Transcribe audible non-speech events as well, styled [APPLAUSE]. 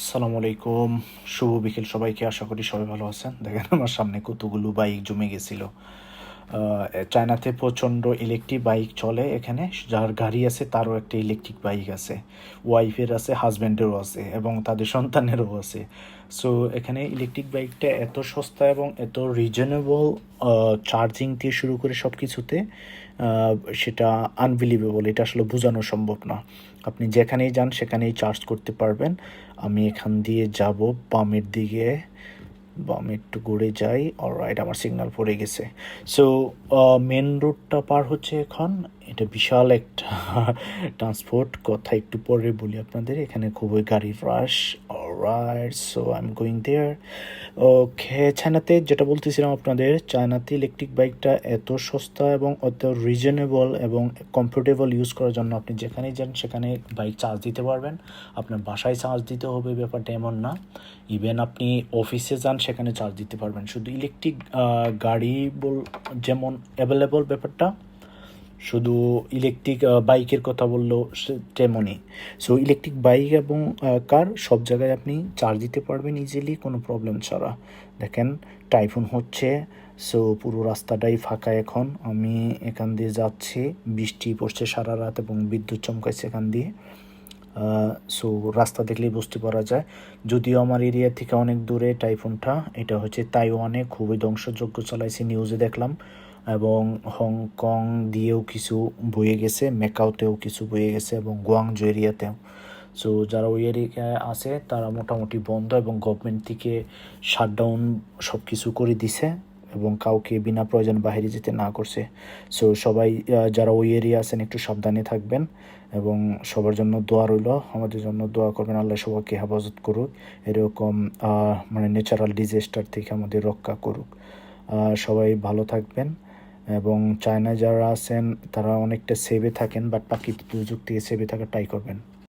আসসালামু আলাইকুম। শুভ বিকেল সবাইকে, আশা করি সবাই ভালো আছেন। দেখেন আমার সামনে কতগুলো বাইক জমে গেছিল। চায়নাতে প্রচণ্ড ইলেকট্রিক বাইক চলে এখানে। যার গাড়ি আছে, তারও একটা ইলেকট্রিক বাইক আছে। ওয়াইফের আছে হাজব্যান্ডেরও আছে এবং তাদের সন্তানেরও আছে। সো এখানে ইলেকট্রিক বাইকটা এত সস্তা এবং এত রিজনেবল চার্জিং থেকে শুরু করে সব কিছুতে সেটা আনবিলিভেবল এটা আসলে বোঝানো সম্ভব না। আপনি যেখানেই যান, সেখানেই চার্জ করতে পারবেন। আমি এখান দিয়ে যাব, বামের দিকে বামে একটু ঘুরে যাই। অলরাইট আমার সিগন্যাল পড়ে গেছে। সো মেন রোডটা পার হচ্ছে এখন। এটা বিশাল একটা [LAUGHS] ট্রান্সপোর্ট কথা একটু পরে বলি আপনাদের। এখানে খুবই গাড়ি rush alright so I am going there okay চায়নাতে যেটা বলতেছিলাম আপনাদের চায়নাতে ইলেকট্রিক বাইকটা এত সস্তা এবং অত রিজনেবল এবং কমফোর্টেবল ইউজ করার জন্য আপনি যেখানেই যান, সেখানে বাইক চার্জ দিতে পারবেন। আপনার বাসায় চার্জ দিতে হবে, ব্যাপারটা এমন না। ইভেন আপনি অফিসে যান, সেখানে চার্জ দিতে পারবেন। শুধু ইলেকট্রিক গাড়ি বল যেমন অ্যাভেলেবল ব্যাপারটা শুধু ইলেকট্রিক বাইকের কথা বলল তেমনই। সো ইলেকট্রিক বাইক এবং কার সব জায়গায় আপনি চার্জ দিতে পারবেন ইজিলি কোনো প্রবলেম ছাড়া। দেখেন টাইফুন হচ্ছে সো পুরো রাস্তাটাই ফাঁকা এখন। আমি এখান দিয়ে যাচ্ছি, বৃষ্টি পড়ছে সারা রাত এবং বিদ্যুৎ চমকাইছে এখান দিয়ে। সো রাস্তা দেখলেই বুঝতে পারা যায়। যদিও আমার এরিয়া থেকে অনেক দূরে টাইফুনটা, এটা হচ্ছে তাইওয়ানে, খুবই ধ্বংসযোগ্য চালাইছে নিউজে দেখলাম। এবং হংকং দিয়েও কিছু বয়ে গেছে, মেকাওতেও কিছু বয়ে গেছে এবং গুয়াংজো এরিয়াতেও সো যারা ওই এরিয়ায় আছে, তারা মোটামুটি বন্ধ এবং গভর্নমেন্ট থেকে শাটডাউন সব কিছু করে দিছে। এবং কাউকে বিনা প্রয়োজন বাইরে যেতে না করছে। সো সবাই যারা ওই এরিয়া আছেন, একটু সাবধানে থাকবেন এবং সবার জন্য দোয়া রইল। আমাদের জন্য দোয়া করবেন, আল্লাহ সবাইকে হেফাজত করুক। এরকম মানে ন্যাচারাল ডিজাস্টার থেকে আমাদের রক্ষা করুক। সবাই ভালো থাকবেন এবং চায়নায় যারা আছেন, তারা অনেকটা সেভে থাকেন বাট প্রাকৃতিক দুর্যোগ থেকে সেভে থাকার ট্রাই করবেন।